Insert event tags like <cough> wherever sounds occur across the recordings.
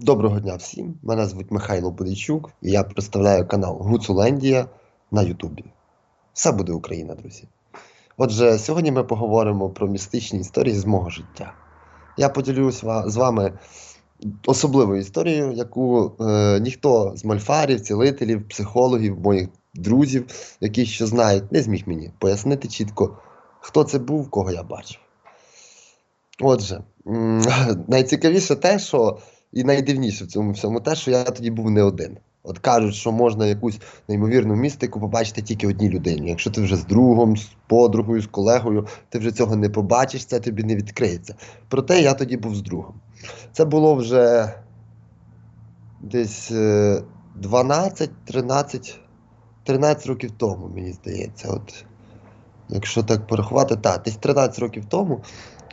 Доброго дня всім. Мене звуть Михайло Бодійчук і я представляю канал Гуцулендія на Ютубі. Все буде Україна, друзі. Отже, сьогодні ми поговоримо про містичні історії з мого життя. Я поділюсь з вами особливою історією, яку е, ніхто з мальфарів, цілителів, психологів, моїх друзів, які ще знають, не зміг мені пояснити чітко, хто це був, кого я бачив. Отже, <laughs> найцікавіше те, що і найдивніше в цьому всьому те, що я тоді був не один. От кажуть, що можна якусь неймовірну містику побачити тільки одній людині. Якщо ти вже з другом, з подругою, з колегою, ти вже цього не побачиш, це тобі не відкриється. Проте я тоді був з другом. Це було вже десь е, 12, 13, 13 років тому, мені здається. От, якщо так порахувати, так, десь 13 років тому.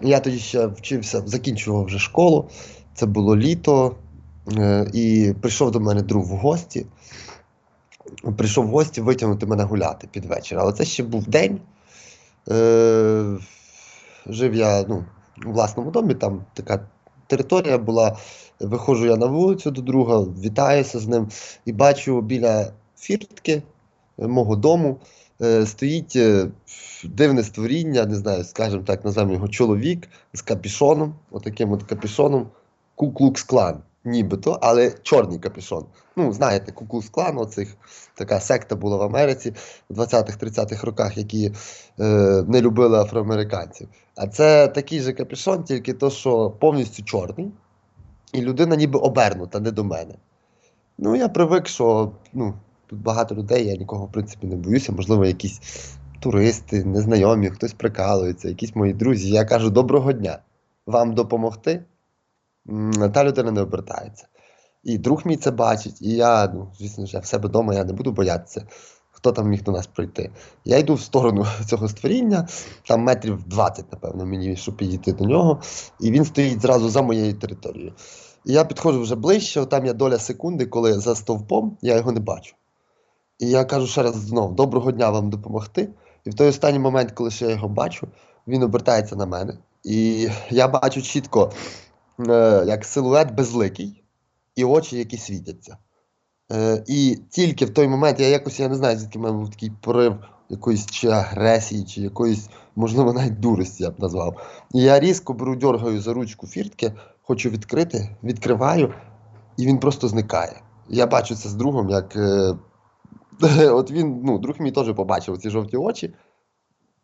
Я тоді ще вчився, закінчував вже школу. Це було літо, е, і прийшов до мене друг в гості. Прийшов в гості витягнути мене гуляти під вечір. Але це ще був день. Е, жив я ну, у власному домі, там така територія була. Виходжу я на вулицю до друга, вітаюся з ним і бачу біля фіртки мого дому е, стоїть дивне створіння, не знаю, скажімо так, називаємо його чоловік з капішоном, отаким от капішоном, Ку-Клукс-Клан, нібито, але чорний капішон. Ну, знаєте, Ку-Клукс-Клан, оцих така секта була в Америці в 20-30-х роках, які е, не любили афроамериканців. А це такий же капішон, тільки то, що повністю чорний, і людина ніби обернута, не до мене. Ну, я привик, що ну, тут багато людей, я нікого, в принципі, не боюся, можливо, якісь туристи, незнайомі, хтось прикалується, якісь мої друзі. Я кажу, доброго дня. Вам допомогти? Та людина не обертається. І друг мій це бачить, і я, ну, звісно ж, я в себе вдома, я не буду боятися, хто там міг до нас прийти. Я йду в сторону <laughs> цього створіння, там метрів 20, напевно, мені, щоб підійти до нього, і він стоїть зразу за моєю територією. І я підходжу вже ближче, там є доля секунди, коли за стовпом я його не бачу. І я кажу ще раз знову: доброго дня вам допомогти. І в той останній момент, коли ще я його бачу, він обертається на мене. І я бачу чітко, е, як силует безликий, і очі, які світяться. Е, і тільки в той момент я якось, я не знаю, звідки в мене був такий порив якоїсь чи агресії, чи якоїсь, можливо, навіть дурості я б назвав. І я різко беру, дергаю за ручку фіртки, хочу відкрити, відкриваю, і він просто зникає. Я бачу це з другом, як. Е, <laughs> От він, ну, друг мій теж побачив ці жовті очі,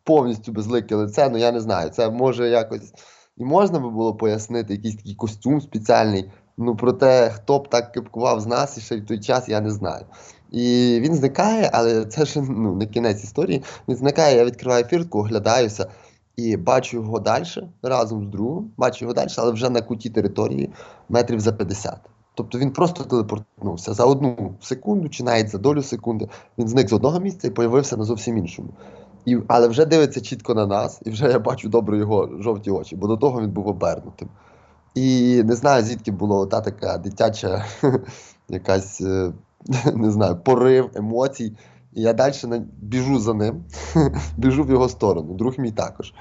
повністю безлике лице, ну я не знаю. Це може якось і можна би було пояснити, якийсь такий костюм спеціальний. Ну, проте, хто б так кипкував з нас і ще в той час, я не знаю. І він зникає, але це ж ну, не кінець історії. Він зникає, я відкриваю фіртку, оглядаюся і бачу його далі разом з другом, бачу його далі, але вже на куті території метрів за 50. Тобто він просто телепортнувся за одну секунду, чи навіть за долю секунди. Він зник з одного місця і появився на зовсім іншому. І, але вже дивиться чітко на нас, і вже я бачу добре його жовті очі, бо до того він був обернутим. І не знаю, звідки була та така дитяча <laughs> якась, е, <laughs> не знаю, порив емоцій. І я далі біжу за ним, <laughs> біжу в його сторону, друг мій також.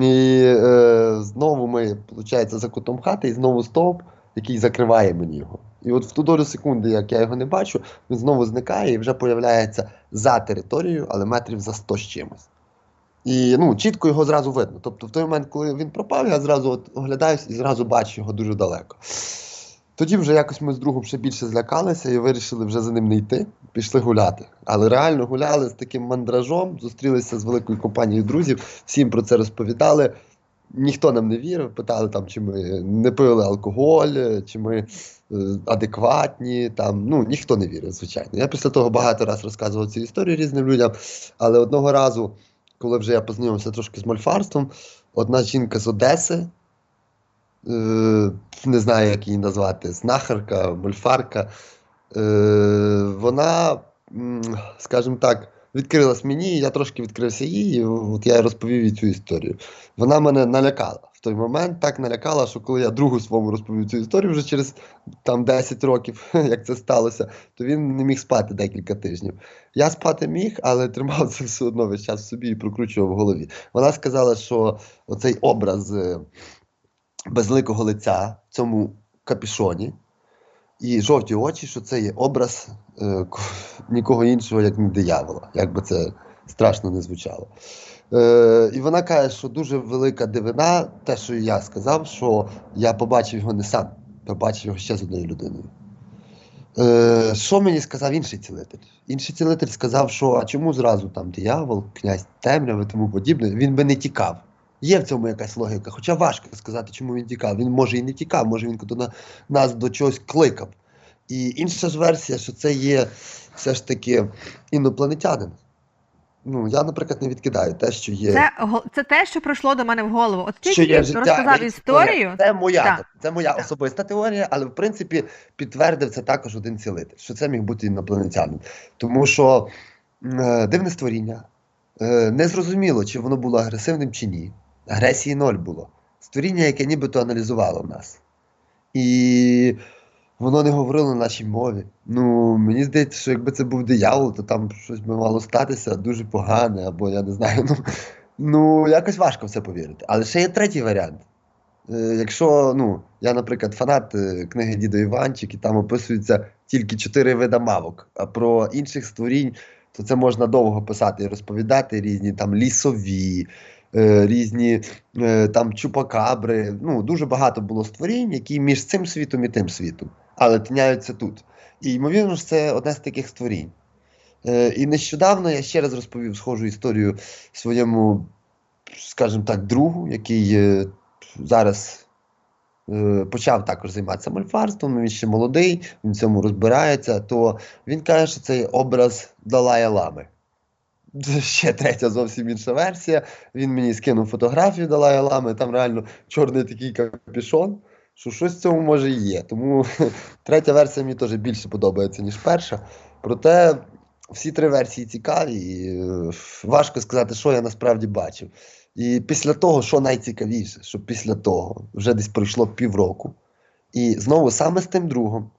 І е, знову ми, виходить, за кутом хати, і знову стовп, який закриває мені його. І от в ту долю секунди, як я його не бачу, він знову зникає і вже появляється за територією, але метрів за 100 з чимось. І ну, чітко його зразу видно. Тобто, в той момент, коли він пропав, я зразу от оглядаюсь і зразу бачу його дуже далеко. Тоді вже якось ми з другом ще більше злякалися і вирішили вже за ним не йти, пішли гуляти. Але реально гуляли з таким мандражом, зустрілися з великою компанією друзів, всім про це розповідали. Ніхто нам не вірив, питали, там, чи ми не пили алкоголь, чи ми адекватні. Там, ну, ніхто не вірив, звичайно. Я після того багато разів розказував цю історію різним людям, але одного разу, коли вже я познайомився трошки з мольфарством, одна жінка з Одеси, е, не знаю, як її назвати, знахарка, мольфарка, е, вона, скажімо так, відкрилась мені, я трошки відкрився їй, і от я розповів їй цю історію. Вона мене налякала той момент, так налякала, що коли я другу своєму розповів цю історію вже через там 10 років, <laughs> як це сталося, то він не міг спати декілька тижнів. Я спати міг, але тримав <laughs> це все одно весь час в собі і прокручував в голові. Вона сказала, що оцей образ е, безликого лиця в цьому капішоні, і жовті очі, що це є образ е, нікого іншого, як не диявола, як би це страшно не звучало. Е, і вона каже, що дуже велика дивина, те, що я сказав, що я побачив його не сам, побачив його ще з одною людиною. Е, що мені сказав інший цілитель? Інший цілитель сказав, що а чому зразу там диявол, князь темряви, тому подібне, він би не тікав. Є в цьому якась логіка, хоча важко сказати, чому він тікав. Він може і не тікав, може він на- нас до чогось кликав. І інша ж версія, що це є все ж таки інопланетянин. Ну, я, наприклад, не відкидаю те, що є. Це, це те, що прийшло до мене в голову. От що тільки є ти життя, розказав історію. Це моя, Так. це моя Так. особиста теорія, але в принципі підтвердив це також один цілитель, що це міг бути інопланетянин. Тому що е, дивне створіння. Е, Незрозуміло, чи воно було агресивним чи ні. Агресії ноль було. Створіння, яке нібито аналізувало нас. І воно не говорило на нашій мові. Ну, мені здається, що якби це був диявол, то там щось би мало статися дуже погане, або я не знаю. Ну, ну якось важко в це повірити. Але ще є третій варіант. Е, Якщо, ну, я, наприклад, фанат е, книги Дідо Іванчик, і там описується тільки чотири вида мавок, а про інших створінь, то це можна довго писати і розповідати різні там лісові, е, різні там чупакабри. Ну, дуже багато було створінь, які між цим світом і тим світом, але тиняються тут. І ймовірно ж, це одне з таких створінь. Е, і нещодавно я ще раз розповів схожу історію своєму, скажімо так, другу, який е, зараз е, почав також займатися мольфарством, він ще молодий, він в цьому розбирається, то він каже, що це образ Далая Лами. Ще третя зовсім інша версія. Він мені скинув фотографію Далая Лами, там реально чорний такий капюшон, що щось в цьому може і є. Тому <laughs> третя версія мені теж більше подобається, ніж перша. Проте всі три версії цікаві, і е, важко сказати, що я насправді бачив. І після того, що найцікавіше, що після того вже десь пройшло півроку. І знову саме з тим другом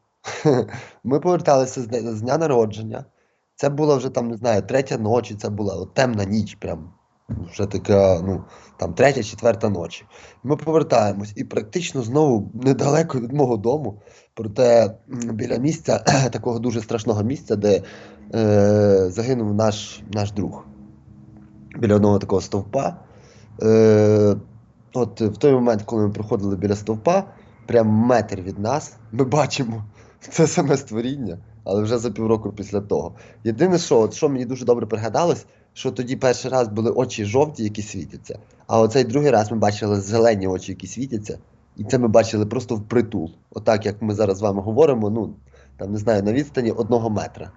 <laughs> ми поверталися з, дня- народження. Це була вже там, не знаю, третя ночі, це була от, темна ніч, прям вже така, ну, там третя, четверта ночі. Ми повертаємось, і практично знову недалеко від мого дому, проте біля місця, <clears throat> такого дуже страшного місця, де е, загинув наш, наш друг. Біля одного такого стовпа. Е, от в той момент, коли ми проходили біля стовпа, прям метр від нас, ми бачимо <laughs> це саме створіння, але вже за півроку після того. Єдине, що, от, що мені дуже добре пригадалось, що тоді перший раз були очі жовті, які світяться, а оцей другий раз ми бачили зелені очі, які світяться, і це ми бачили просто впритул. Отак, як ми зараз з вами говоримо, ну там не знаю, на відстані одного метра.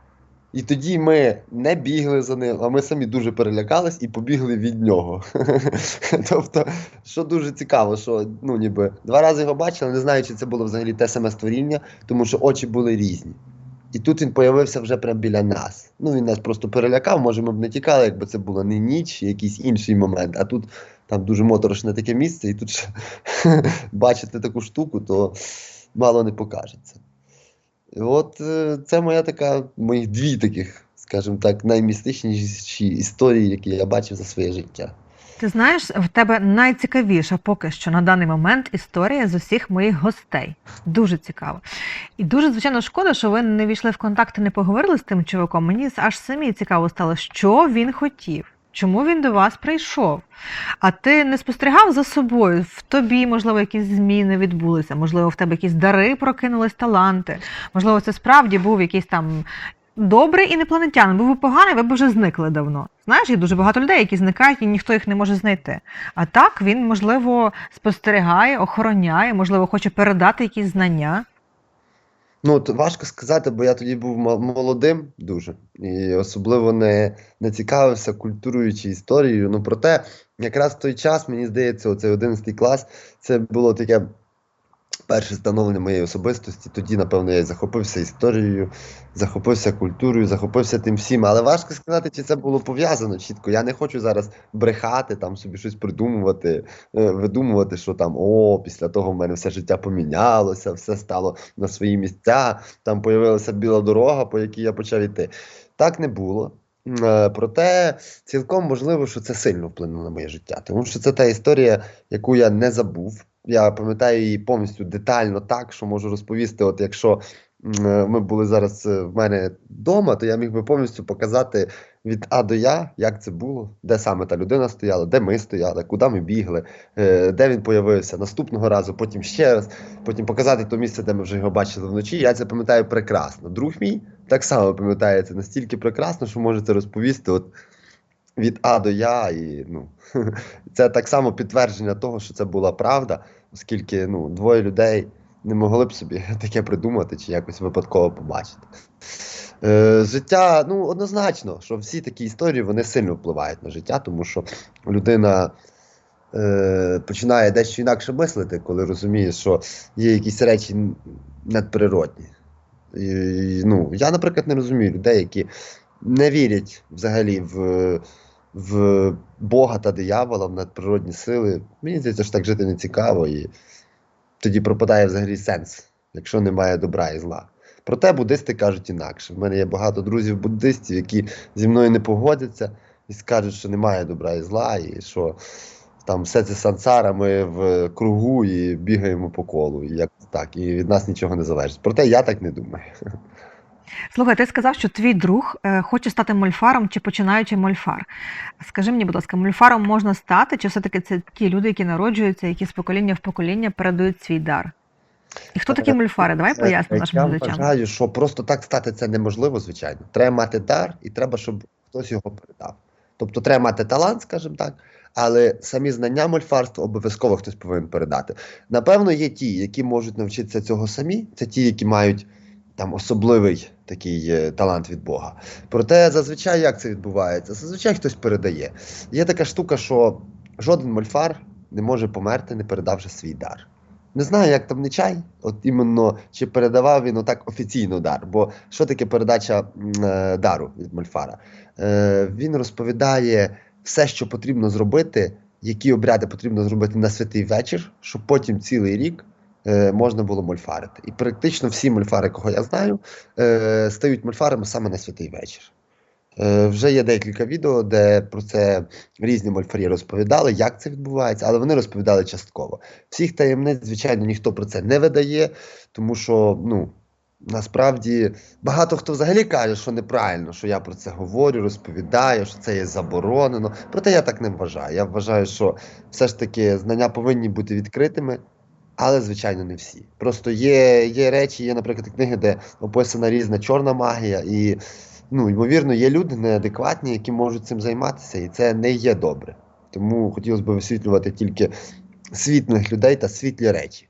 І тоді ми не бігли за ним, а ми самі дуже перелякались і побігли від нього. <laughs> тобто, що дуже цікаво, що ну, ніби два рази його бачили, не знаю, чи це було взагалі те саме створіння, тому що очі були різні. І тут він появився вже прямо біля нас. Ну, він нас просто перелякав, може, ми б не тікали, якби це було не ніч, якийсь інший момент. А тут там дуже моторошне таке місце, і тут <laughs> бачити таку штуку, то мало не покажеться. І от е, це моя така, мої дві таких, скажімо так, наймістичніші історії, які я бачив за своє життя. Ти знаєш, в тебе найцікавіша поки що на даний момент історія з усіх моїх гостей. Дуже цікаво. І дуже, звичайно, шкода, що ви не війшли в контакт і не поговорили з тим чуваком. Мені аж самі цікаво стало, що він хотів. Чому він до вас прийшов? А ти не спостерігав за собою? В тобі, можливо, якісь зміни відбулися, можливо, в тебе якісь дари прокинулись, таланти. Можливо, це справді був якийсь там добрий інопланетянин. Був би поганий, ви б вже зникли давно. Знаєш, є дуже багато людей, які зникають, і ніхто їх не може знайти. А так він, можливо, спостерігає, охороняє, можливо, хоче передати якісь знання. Ну, от важко сказати, бо я тоді був мо- молодим дуже і особливо не, не цікавився культурою чи історією. Ну, проте, якраз в той час, мені здається, оцей 11 клас, це було таке перше становлення моєї особистості. Тоді, напевно, я захопився історією, захопився культурою, захопився тим всім. Але важко сказати, чи це було пов'язано чітко. Я не хочу зараз брехати, там собі щось придумувати, е, видумувати, що там о, після того в мене все життя помінялося, все стало на свої місця. Там появилася біла дорога, по якій я почав іти. Так не було. Е, Проте цілком можливо, що це сильно вплинуло на моє життя, тому що це та історія, яку я не забув. Я пам'ятаю її повністю детально так, що можу розповісти. От якщо е, ми були зараз е, в мене вдома, то я міг би повністю показати від А до Я, як це було, де саме та людина стояла, де ми стояли, куди ми бігли, е, де він появився наступного разу, потім ще раз, потім показати то місце, де ми вже його бачили вночі. Я це пам'ятаю прекрасно. Друг мій так само пам'ятає це настільки прекрасно, що можете розповісти от від А до Я. І ну, <laughs> це так само підтвердження того, що це була правда, оскільки ну, двоє людей не могли б собі <laughs> таке придумати чи якось випадково побачити. Е, життя, ну, однозначно, що всі такі історії вони сильно впливають на життя, тому що людина е, починає дещо інакше мислити, коли розуміє, що є якісь речі надприродні. І, ну, я, наприклад, не розумію людей, які не вірять взагалі в, в Бога та диявола, в надприродні сили. Мені здається, що так жити не цікаво, і тоді пропадає взагалі сенс, якщо немає добра і зла. Проте буддисти кажуть інакше. В мене є багато друзів буддистів, які зі мною не погодяться і скажуть, що немає добра і зла, і що там все це сансара, ми в кругу і бігаємо по колу. І як так, і від нас нічого не залежить. Проте я так не думаю. <laughs> Слухай, ти сказав, що твій друг е, хоче стати мольфаром чи починаючи мольфар. Скажи мені, будь ласка, мольфаром можна стати, чи все-таки це ті люди, які народжуються, які з покоління в покоління передають свій дар? І хто такі мольфари? Давай пояснимо нашим Я глядачам. вважаю, що просто так стати це неможливо, звичайно. Треба мати дар, і треба, щоб хтось його передав. Тобто треба мати талант, скажімо так, але самі знання мольфарства обов'язково хтось повинен передати. Напевно, є ті, які можуть навчитися цього самі, це ті, які мають там особливий такий е, талант від Бога. Проте зазвичай як це відбувається? Зазвичай хтось передає. Є така штука, що жоден мольфар не може померти, не передавши свій дар. Не знаю, як там не чай, от іменно чи передавав він отак офіційно дар. Бо що таке передача е, дару від Мольфара? Е, він розповідає все, що потрібно зробити, які обряди потрібно зробити на святий вечір, щоб потім цілий рік е, можна було мольфарити. І практично всі мольфари, кого я знаю, е, стають мольфарами саме на святий вечір. Е, Вже є декілька відео, де про це різні мольфарі розповідали, як це відбувається, але вони розповідали частково. Всіх таємниць, звичайно, ніхто про це не видає, тому що ну, насправді багато хто взагалі каже, що неправильно, що я про це говорю, розповідаю, що це є заборонено. Проте я так не вважаю. Я вважаю, що все ж таки знання повинні бути відкритими. Але, звичайно, не всі. Просто є, є речі, є, наприклад, книги, де описана різна чорна магія, і, ну, ймовірно, є люди неадекватні, які можуть цим займатися, і це не є добре. Тому хотілося б висвітлювати тільки світлих людей та світлі речі.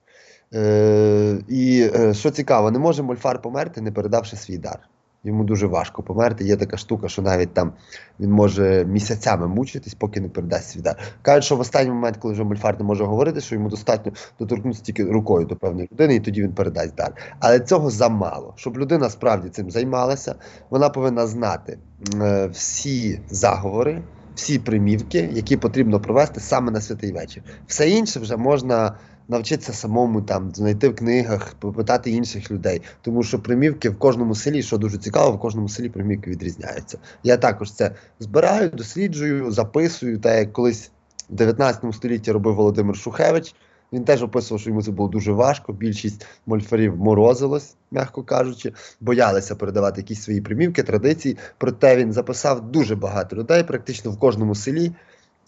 Е, і е, що цікаво, не може мольфар померти, не передавши свій дар. Йому дуже важко померти. Є така штука, що навіть там він може місяцями мучитись, поки не передасть свій. Кажуть, що в останній момент, коли вже мольфар не може говорити, що йому достатньо доторкнутися тільки рукою до певної людини, і тоді він передасть дар. Але цього замало. Щоб людина справді цим займалася, вона повинна знати е, всі заговори, всі примівки, які потрібно провести саме на святий вечір. Все інше вже можна навчитися самому там знайти в книгах, попитати інших людей. Тому що примівки в кожному селі, що дуже цікаво, в кожному селі примівки відрізняються. Я також це збираю, досліджую, записую. Та як колись в 19 столітті робив Володимир Шухевич. Він теж описував, що йому це було дуже важко. Більшість мольфарів морозилось, м'яко кажучи, боялися передавати якісь свої примівки, традиції. Проте він записав дуже багато людей, практично в кожному селі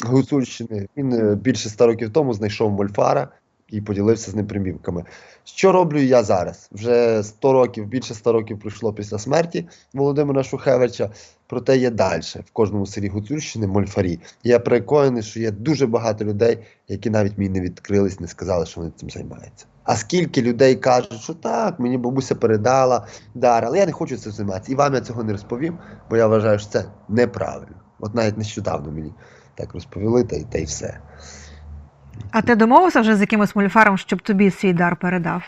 Гуцульщини. Він е, більше ста років тому знайшов мольфара і поділився з ним примівками. Що роблю я зараз? Вже 100 років, більше 100 років пройшло після смерті Володимира Шухевича. Проте є далі в кожному селі Гуцульщини мольфарі. Я переконаний, що є дуже багато людей, які навіть мені не відкрились, не сказали, що вони цим займаються. А скільки людей кажуть, що так, мені бабуся передала дар, але я не хочу цим займатися. І вам я цього не розповім, бо я вважаю, що це неправильно. От навіть нещодавно мені так розповіли, та й, та й все. А ти домовився вже з якимось мольфаром, щоб тобі свій дар передав?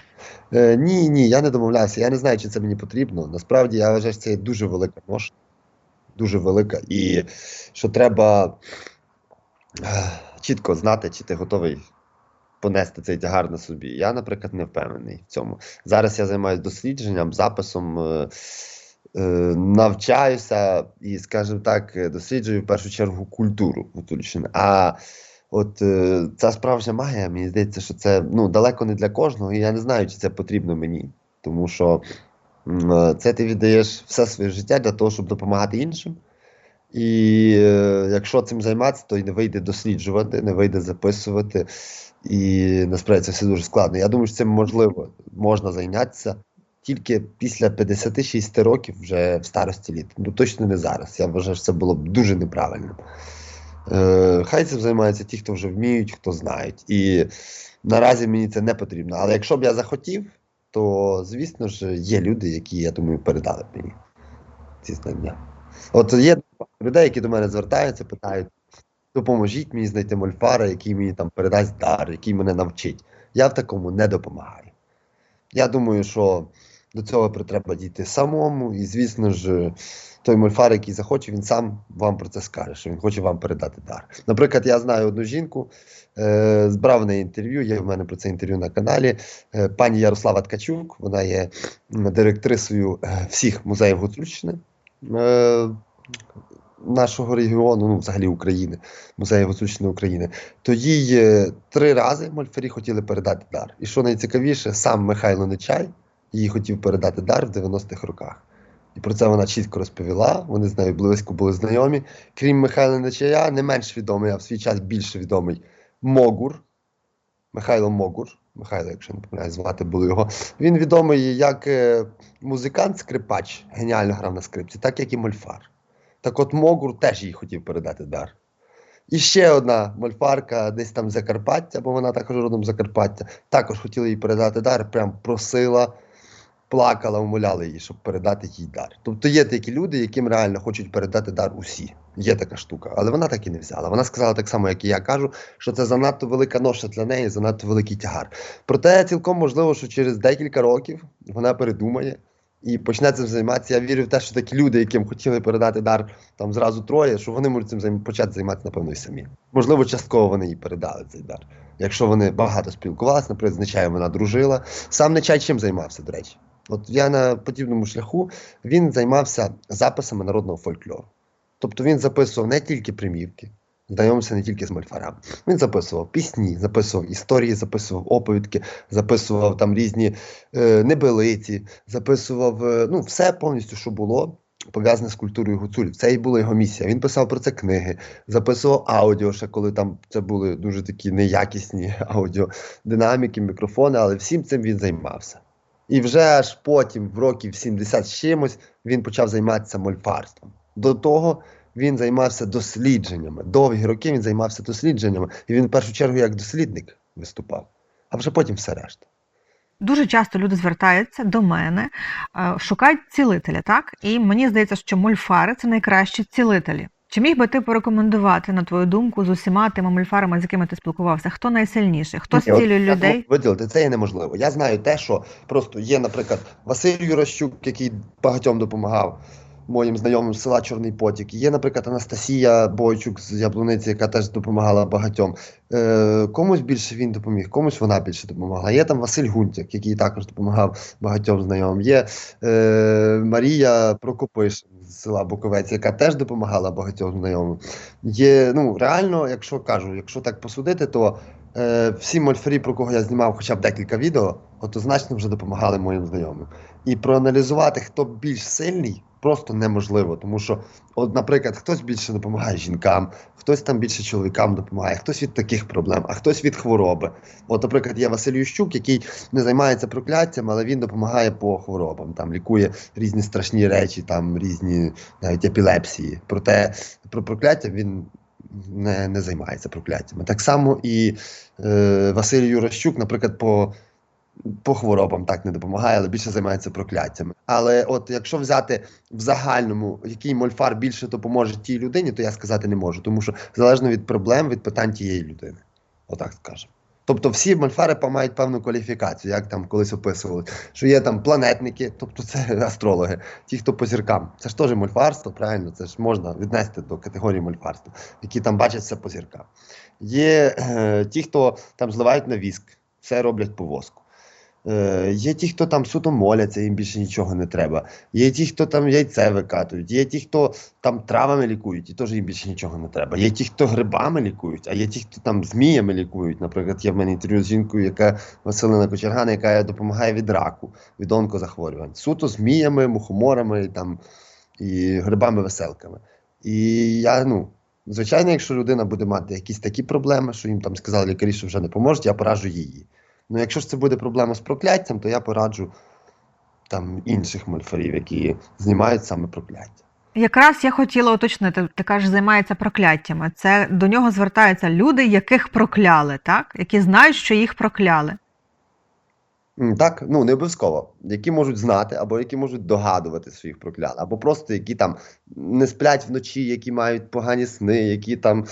Е, ні, ні, я не домовлявся. Я не знаю, чи це мені потрібно. Насправді я вважаю, що це дуже велика ноша. Дуже велика. І що треба е, чітко знати, чи ти готовий понести цей тягар на собі. Я, наприклад, не впевнений в цьому. Зараз я займаюся дослідженням, записом, е, е, навчаюся і, скажімо так, досліджую в першу чергу культуру Гуцульщини. А От е, ця справжня магія, мені здається, що це ну, далеко не для кожного, і я не знаю, чи це потрібно мені. Тому що е, це ти віддаєш все своє життя для того, щоб допомагати іншим. І е, якщо цим займатися, то й не вийде досліджувати, не вийде записувати. І насправді це все дуже складно. Я думаю, що цим можливо можна зайнятися тільки після 56 років вже в старості літ. Ну точно не зараз. Я вважаю, що це було б дуже неправильно. Е, хай цим займаються ті, хто вже вміють, хто знають. І наразі мені це не потрібно. Але якщо б я захотів, то звісно ж є люди, які, я думаю, передали б мені ці знання. От є людей, які до мене звертаються, питають: допоможіть мені знайти мольфара, який мені там передасть дар, який мене навчить. Я в такому не допомагаю. Я думаю, що до цього треба дійти самому, і, звісно ж, той мольфар, який захоче, він сам вам про це скаже, що він хоче вам передати дар. Наприклад, я знаю одну жінку, е, збрав неї інтерв'ю, є в мене про це інтерв'ю на каналі. Е, пані Ярослава Ткачук, вона є директрисою е, всіх музеїв Гуцульщини. Е, Нашого регіону, ну взагалі України, музею Гуцульщини України, то їй е, три рази мольфарі хотіли передати дар. І що найцікавіше, сам Михайло Нечай їй хотів передати дар в 90-х роках. І про це вона чітко розповіла. Вони з нею близько були знайомі. Крім Михайла Нечая, не менш відомий, а в свій час більше відомий Могур. Михайло Могур. Михайло, якщо не помиляю, звати було його. Він відомий як е, музикант-скрипач, геніально грав на скрипці, так як і Мольфар. Так от Могур теж їй хотів передати дар. І ще одна мольфарка, десь там Закарпаття, бо вона також родом Закарпаття, також хотіла їй передати дар, прям просила, плакала, умоляла її, щоб передати їй дар. Тобто є такі люди, яким реально хочуть передати дар усі. Є така штука, але вона так і не взяла. Вона сказала так само, як і я кажу, що це занадто велика ноша для неї, занадто великий тягар. Проте цілком можливо, що через декілька років вона передумає і почне цим займатися. Я вірю в те, що такі люди, яким хотіли передати дар там зразу троє, що вони можуть цим почати займатися, напевно, і самі. Можливо, частково вони їй передали цей дар. Якщо вони багато спілкувалися, наприклад, з вона дружила. Сам Нечай чим займався, до речі? От я на подібному шляху він займався записами народного фольклору. Тобто він записував не тільки примівки, знайомився не тільки з мольфарами. Він записував пісні, записував історії, записував оповідки, записував там різні е, небелиці, записував е, ну, все повністю, що було. Пов'язане з культурою гуцулів. Це і була його місія. Він писав про це книги, записував аудіо, ще коли там це були дуже такі неякісні <laughs> аудіодинаміки, мікрофони, але всім цим він займався. І вже аж потім, в років 70 з чимось, він почав займатися мольфарством. До того він займався дослідженнями. Довгі роки він займався дослідженнями, і він в першу чергу як дослідник виступав, а вже потім все решта. Дуже часто люди звертаються до мене, е, шукають цілителя, так? І мені здається, що мольфари це найкращі цілителі. Чи міг би ти порекомендувати, на твою думку, з усіма тими мольфарами, з якими ти спілкувався, хто найсильніший, хто зцілює людей? Виділити це є неможливо. Я знаю те, що просто є, наприклад, Василь Юрощук, який багатьом допомагав моїм знайомим з села Чорний Потік. Є, наприклад, Анастасія Бойчук з Яблуниці, яка теж допомагала багатьом. Е, комусь більше він допоміг, комусь вона більше допомагала. Є там Василь Гунтяк, який також допомагав багатьом знайомим. Є е, Марія Прокопиш з села Буковець, яка теж допомагала багатьом знайомим. Є, ну, реально, якщо кажу, якщо так посудити, то е, всі мольфарі, про кого я знімав хоча б декілька відео, однозначно вже допомагали моїм знайомим. І проаналізувати, хто більш сильний, просто неможливо. Тому що, от, наприклад, хтось більше допомагає жінкам, хтось там більше чоловікам допомагає, хтось від таких проблем, а хтось від хвороби. От, наприклад, є Василь Ющук, який не займається прокляттям, але він допомагає по хворобам, там лікує різні страшні речі, там різні навіть епілепсії. Проте про прокляття він не, не займається прокляттями. Так само і е, Василь Юрощук, наприклад, по по хворобам так не допомагає, але більше займається прокляттями. Але от якщо взяти в загальному, який мольфар більше допоможе тій людині, то я сказати не можу, тому що залежно від проблем, від питань тієї людини. Отак скажемо. Тобто всі мольфари мають певну кваліфікацію, як там колись описували, що є там планетники, тобто це <laughs> астрологи, ті, хто по зіркам. Це ж теж мольфарство, правильно, це ж можна віднести до категорії мольфарства, які там бачать все по зіркам. Є е, ті, хто там зливають на віск, все роблять по воску. Е, є ті, хто там суто моляться, їм більше нічого не треба. Є ті, хто там яйце викатують, є ті, хто там травами лікують, і теж їм більше нічого не треба. Є ті, хто грибами лікують, а є ті, хто там зміями лікують. Наприклад, є в мене інтерв'ю з жінкою, яка Василина Кочергана, яка допомагає від раку, від онкозахворювань. Суто зміями, мухоморами там, і грибами-веселками. І я, ну, звичайно, якщо людина буде мати якісь такі проблеми, що їм там сказали лікарі, що вже не поможуть, я пораджу її. Ну, якщо ж це буде проблема з прокляттям, то я пораджу там інших мольфарів, які знімають саме прокляття. Якраз я хотіла уточнити, ти кажеш, займається прокляттями. Це до нього звертаються люди, яких прокляли, так? Які знають, що їх прокляли. Так, ну не обов'язково, які можуть знати, або які можуть догадувати своїх проклял, або просто які там не сплять вночі, які мають погані сни, які там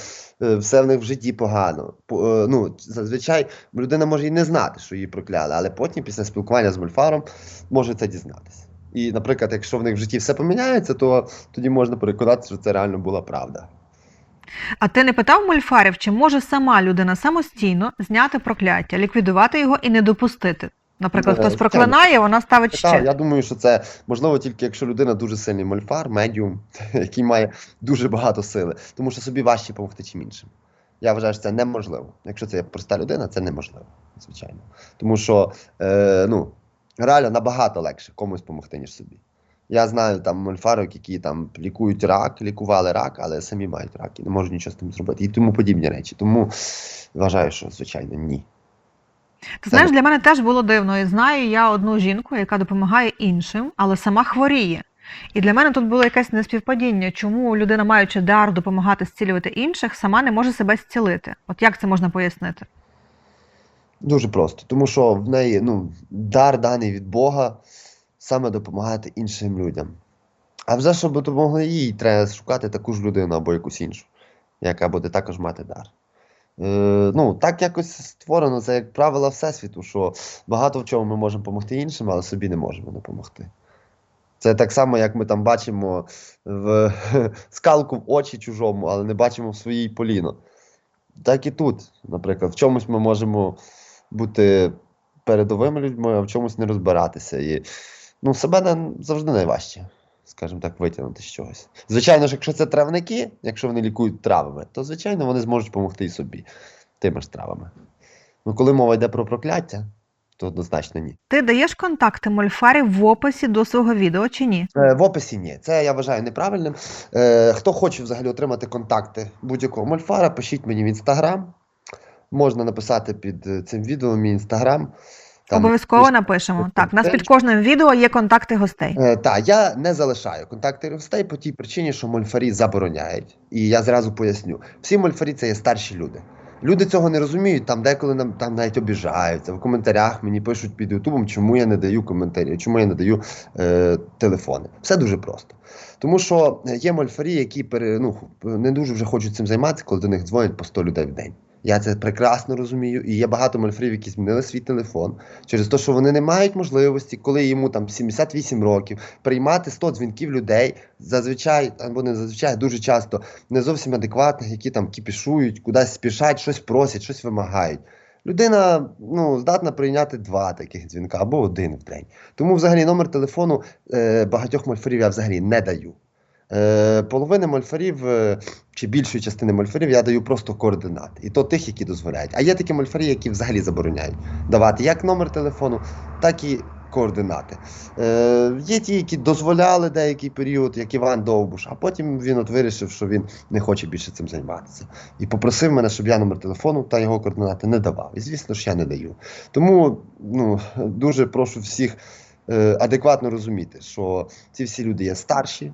е, все в них в житті погано. Е, ну, зазвичай людина може і не знати, що її прокляли, але потім, після спілкування з мольфаром, може це дізнатися. І, наприклад, якщо в них в житті все поміняється, то тоді можна переконатися, що це реально була правда. А ти не питав мольфарів, чи може сама людина самостійно зняти прокляття, ліквідувати його і не допустити? Наприклад, Е, хтось проклинає, вона ставить Так, я думаю, що це можливо тільки якщо людина дуже сильний мольфар, медіум, <laughs> який має дуже багато сили, тому що собі важче допомогти чим іншим. Я вважаю, що це неможливо. Якщо це проста людина, це неможливо, звичайно. Тому що е, ну, реально набагато легше комусь допомогти, ніж собі. Я знаю там мольфарок, які там лікують рак, лікували рак, але самі мають рак і не можуть нічого з тим зробити. І тому подібні речі. Тому вважаю, що звичайно ні. Ти знаєш, для мене теж було дивно. І знаю я одну жінку, яка допомагає іншим, але сама хворіє. І для мене тут було якесь неспівпадіння, чому людина, маючи дар допомагати зцілювати інших, сама не може себе зцілити. От як це можна пояснити? Дуже просто, тому що в неї ну, дар даний від Бога саме допомагати іншим людям. А вже щоб допомогли їй, треба шукати таку ж людину або якусь іншу, яка буде також мати дар. Е, ну, так якось створено, це як правила Всесвіту, що багато в чому ми можемо допомогти іншим, але собі не можемо допомогти. Це так само, як ми там бачимо в <laughs> скалку в очі чужому, але не бачимо в своїй поліно. Так і тут, наприклад, в чомусь ми можемо бути передовими людьми, а в чомусь не розбиратися. І ну, себе нам завжди найважче, скажімо так, витягнути з чогось. Звичайно ж, якщо це травники, якщо вони лікують травами, то звичайно вони зможуть допомогти і собі тими ж травами. Ну, коли мова йде про прокляття, то однозначно ні. Ти даєш контакти мольфарів в описі до свого відео чи ні? Е, В описі ні. Це я вважаю неправильним. Е, хто хоче взагалі отримати контакти будь-якого мольфара, пишіть мені в інстаграм. Можна написати під е, цим відео мій інстаграм. Там Обов'язково напишемо. Так, нас під кожним відео є контакти гостей. Е, так, я не залишаю контакти гостей по тій причині, що мольфарі забороняють. І я зразу поясню: всі мольфарі це є старші люди. Люди цього не розуміють, там деколи нам там навіть обіжаються. В коментарях мені пишуть під Ютубом, чому я не даю коментарі, чому я не даю е, телефони. Все дуже просто. Тому що є мольфарі, які пере, ну, не дуже вже хочуть цим займатися, коли до них дзвонять по 100 людей в день. Я це прекрасно розумію. І є багато мольфарів, які змінили свій телефон через те, що вони не мають можливості, коли йому там 78 років, приймати 100 дзвінків людей, зазвичай, або не зазвичай, дуже часто не зовсім адекватних, які там кіпішують, кудись спішать, щось просять, щось вимагають. Людина ну, здатна прийняти два таких дзвінка або один в день. Тому взагалі номер телефону е, багатьох мольфарів я взагалі не даю. Е, половини мольфарів е, чи більшої частини мольфарів я даю просто координати. І то тих, які дозволяють. А є такі мольфарі, які взагалі забороняють давати як номер телефону, так і координати. Е, є ті, які дозволяли деякий період, як Іван Довбуш, а потім він от вирішив, що він не хоче більше цим займатися. І попросив мене, щоб я номер телефону та його координати не давав. І звісно ж я не даю. Тому ну, дуже прошу всіх е, адекватно розуміти, що ці всі люди є старші,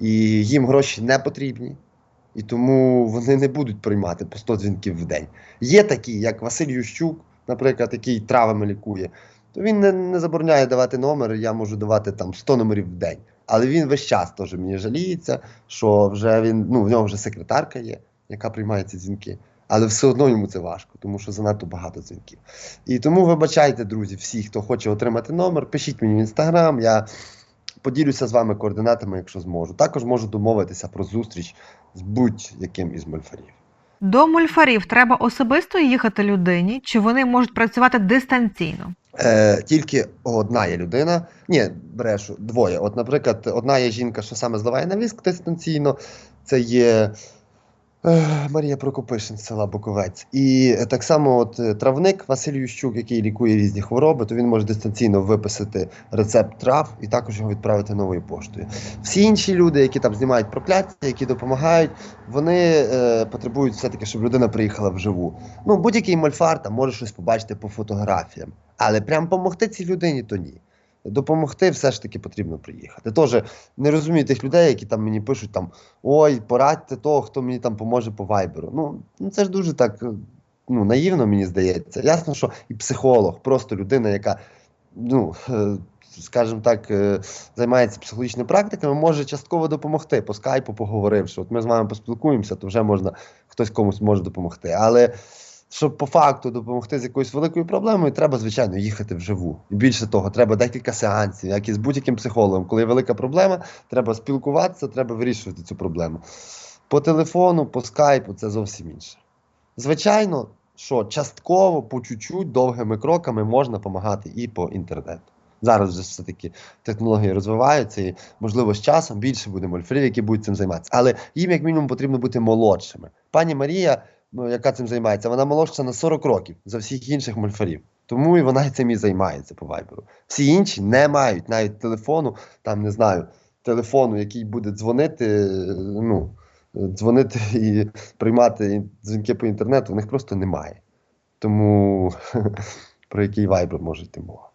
і їм гроші не потрібні. І тому вони не будуть приймати по 100 дзвінків в день. Є такі, як Василь Ющук, наприклад, який травами лікує, то він не, не забороняє давати номер, я можу давати там 100 номерів в день. Але він весь час теж мені жаліється, що вже він, ну, в нього вже секретарка є, яка приймає ці дзвінки. Але все одно йому це важко, тому що занадто багато дзвінків. І тому вибачайте, друзі, всі, хто хоче отримати номер, пишіть мені в інстаграм. Я поділюся з вами координатами, якщо зможу. Також можу домовитися про зустріч з будь-яким із мольфарів. До мульфарів треба особисто їхати людині, чи вони можуть працювати дистанційно? Е, тільки одна є людина. Ні, брешу, двоє. От, наприклад, одна є жінка, що саме зливає на віск дистанційно. Це є Марія Прокопишин села Буковець. І е, так само, от е, травник Василь Ющук, який лікує різні хвороби, то він може дистанційно виписати рецепт трав і також його відправити новою поштою. Всі інші люди, які там знімають прокляття, які допомагають, вони е, потребують все-таки, щоб людина приїхала вживу. Ну, будь-який мольфар там може щось побачити по фотографіям. Але прям допомогти цій людині то ні. Допомогти все ж таки потрібно приїхати. Тож не розумію тих людей, які там мені пишуть там ой, порадьте того, хто мені там поможе по вайберу. Ну, ну це ж дуже так ну, наївно, мені здається. Ясно, що і психолог, просто людина, яка, ну, е, скажімо так, е, займається психологічними практиками, може частково допомогти по скайпу, поговоривши. От ми з вами поспілкуємося, то вже можна хтось комусь може допомогти. Але щоб по факту допомогти з якоюсь великою проблемою, треба, звичайно, їхати вживу. І більше того, треба декілька сеансів, як і з будь-яким психологом. Коли є велика проблема, треба спілкуватися, треба вирішувати цю проблему. По телефону, по скайпу це зовсім інше. Звичайно, що частково, по чуть-чуть, довгими кроками можна допомагати і по інтернету. Зараз вже все-таки технології розвиваються, і можливо з часом більше буде мольфарів, які будуть цим займатися. Але їм, як мінімум, потрібно бути молодшими. Пані Марія, ну, яка цим займається, вона молодша на 40 років за всіх інших мольфарів. Тому і вона цим і займається по вайберу. Всі інші не мають навіть телефону, там не знаю, телефону, який буде дзвонити, ну, дзвонити і приймати дзвінки по інтернету, в них просто немає. Тому <laughs> про який вайбер може йти мова.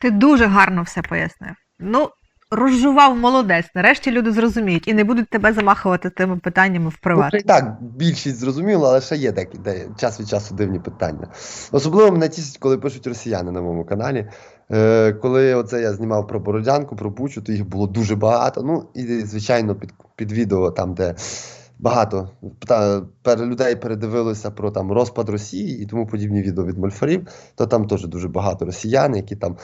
Ти дуже гарно все пояснив. Ну, розжував молодець. Нарешті люди зрозуміють і не будуть тебе замахувати тими питаннями в Ну, приват. і так, більшість зрозуміло, але ще є деякі де, час від часу дивні питання. Особливо мене тішить, коли пишуть росіяни на моєму каналі. Е, коли оце я знімав про Бородянку, про Бучу, то їх було дуже багато. Ну, і, звичайно, під, під відео, там, де багато та, пер, людей передивилося про там, розпад Росії і тому подібні відео від мольфарів, то там теж дуже багато росіян, які там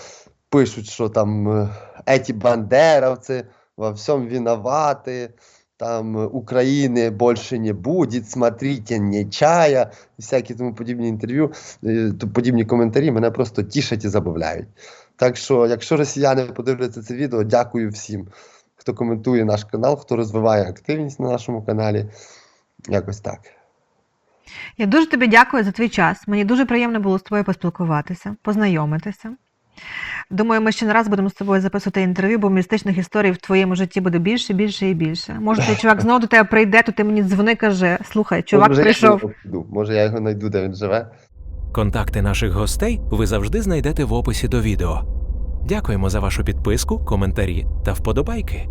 пишуть, що там е, еті бандеровці во всьому виноваты, там э, Украины больше не будет, смотрите, не чая, і всякі тому подібні інтерв'ю, е, то подібні коментарі мене просто тішать і забавляють. Так що, якщо росіяни подивляться це відео, дякую всім, хто коментує наш канал, хто розвиває активність на нашому каналі. Якось так. Я дуже тобі дякую за твій час. Мені дуже приємно було з тобою поспілкуватися, познайомитися. Думаю, ми ще не раз будемо з тобою записувати інтерв'ю, бо містичних історій в твоєму житті буде більше, більше і більше. Може, цей чувак знову до тебе прийде, то ти мені дзвони, каже: слухай, чувак може, прийшов. Я його може, я його знайду, де він живе. Контакти наших гостей ви завжди знайдете в описі до відео. Дякуємо за вашу підписку, коментарі та вподобайки.